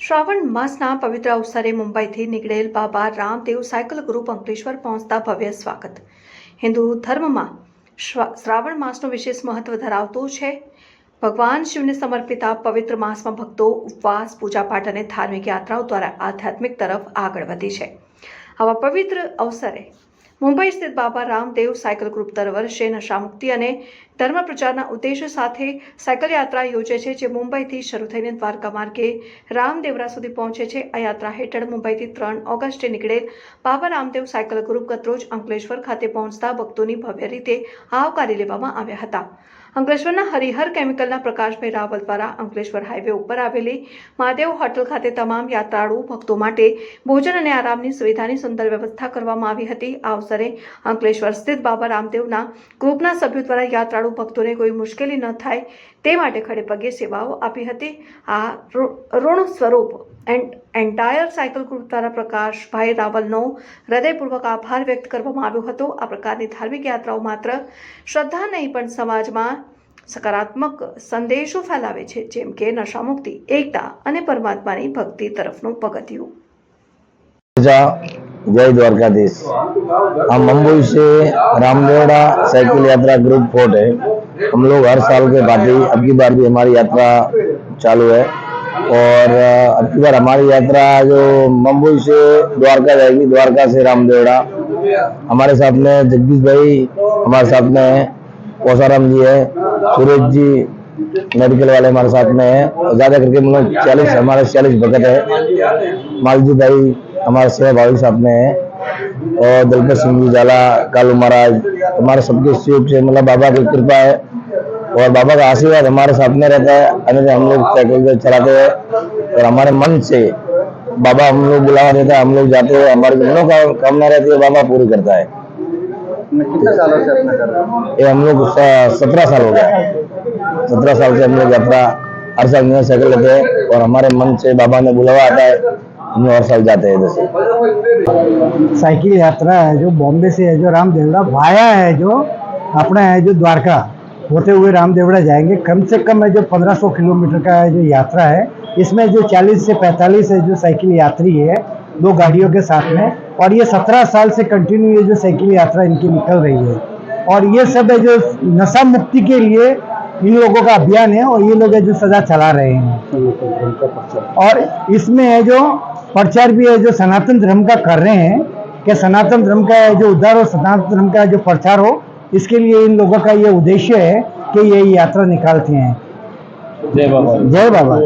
શ્રાવણ માસના પવિત્ર અવસરે મુંબઈથી નીકળેલ બાબા રામદેવ સાયકલ ગ્રુપ અંકલેશ્વર પહોંચતા ભવ્ય સ્વાગત. હિન્દુ ધર્મમાં શ્રાવણ માસનું વિશેષ મહત્વ ધરાવતું છે. ભગવાન શિવને સમર્પિત આ પવિત્ર માસમાં ભક્તો ઉપવાસ, પૂજાપાઠ અને ધાર્મિક યાત્રાઓ દ્વારા આધ્યાત્મિક તરફ આગળ વધી છે. આવા પવિત્ર અવસરે મુંબઈ સ્થિત બાબા રામદેવ સાયકલ ગ્રુપ દર વર્ષે નશામુક્તિ અને ધર્મ પ્રચારના ઉદ્દેશ્ય સાથે સાયકલ યાત્રા યોજે છે, જે મુંબઈથી શરૂ થઈને દ્વારકા માર્ગે રામદેવરા સુધી પહોંચે છે. આ યાત્રા હેઠળ મુંબઈથી ત્રણ ઓગસ્ટે નીકળેલ બાબા રામદેવ સાયકલ ગ્રુપ ગતરોજ અંકલેશ્વર ખાતે પહોંચતા ભક્તોની ભવ્ય રીતે આવકારી લેવામાં આવ્યા હતા. અંકલેશ્વરના હરિહર કેમિકલના પ્રકાશભાઈ રાવલ દ્વારા અંકલેશ્વર હાઈવે ઉપર આવેલી મહાદેવ હોટલ ખાતે તમામ યાત્રાળુ ભક્તો માટે ભોજન અને આરામની સુવિધાની સુંદર વ્યવસ્થા કરવામાં આવી હતી. આ અવસરે અંકલેશ્વર સ્થિત બાબા રામદેવના ગ્રુપના સભ્યો દ્વારા યાત્રાળુ ભક્તોને કોઈ મુશ્કેલી ન થાય તે માટે ખડે પગે સેવાઓ આપી હતી. આ ઋણ સ્વરૂપ એન્ડ એન્ટાયર સાયકલ ગ્રુપ દ્વારા પ્રકાશભાઈ રાવલનો હૃદયપૂર્વક આભાર વ્યક્ત કરવામાં આવ્યો હતો. આ પ્રકારની ધાર્મિક યાત્રાઓ માત્ર શ્રદ્ધા નહીં, પણ સમાજમાં સકારાત્મક સંદેશો ફેલાવે છે, જેમ કે નશામુક્તિ, એકતા અને પરમાત્માની ભક્તિ તરફનું પગથિયું. जय द्वारकाधीश। हम मुंबई से रामदेवड़ा साइकिल यात्रा ग्रुप फोर्ट है। हम लोग हर साल के भांति अब की बार भी हमारी यात्रा चालू है। और, अब की बार हमारी यात्रा जो मुंबई से द्वारका जाएगी, द्वारका से रामदेवड़ा हमारे साथ में जगदीश भाई, हमारे साथ में है कोसाराम जी है सूरज जी, मेडिकल वाले हमारे साथ में है। ज़्यादा करके मतलब चालीस, हमारे चालीस भगत है। मालजी भाई हमारे सेवा भाई साथ में है और दलपत सिंह जी जाला कालू महाराज हमारे सबके सहयोग से मतलब बाबा की कृपा है। और बाबा का आशीर्वाद हमारे साथ में रहता है अन्यथा हम लोग साइकिल चलाते हैं। और हमारे मन से बाबा हम लोग बुलावा देता है हम लोग जाते हैं। हमारी कामना रहती है बाबा पूरी करता है। कितने सालों से अपना कर रहे हैं? ये हम लोग सत्रह साल हो गया। सत्रह साल से हम लोग यात्रा हर साल साइकिल लेते हैं। और हमारे मन से बाबा ने बुलावा आता है। हम हर साल जाते हैं इधर से। साइकिल यात्रा है जो बॉम्बे से है, जो रामदेवड़ा वाया है, जो अपना है, जो द्वारका। होते हुए रामदेवड़ा जाएँगे। कम से कम है जो 1500 किलोमीटर का है जो यात्रा है, इसमें जो 40 से 45 है जो साइकिल यात्री है, दो गाड़ियों के साथ में, और ये 17 साल से कंटिन्यू ये जो साइकिल यात्रा इनकी निकल रही है। और ये सब है जो नशा मुक्ति के लिए इन लोगों का अभियान है, और ये लोग है जो सजा चला रहे हैं। और इसमें है जो प्रचार भी है जो सनातन धर्म का कर रहे हैं कि सनातन धर्म का जो उद्धार हो सनातन धर्म का जो प्रचार हो इसके लिए इन लोगों का ये उद्देश्य है कि ये यात्रा निकालते हैं। जय बाबा। जय बाबा।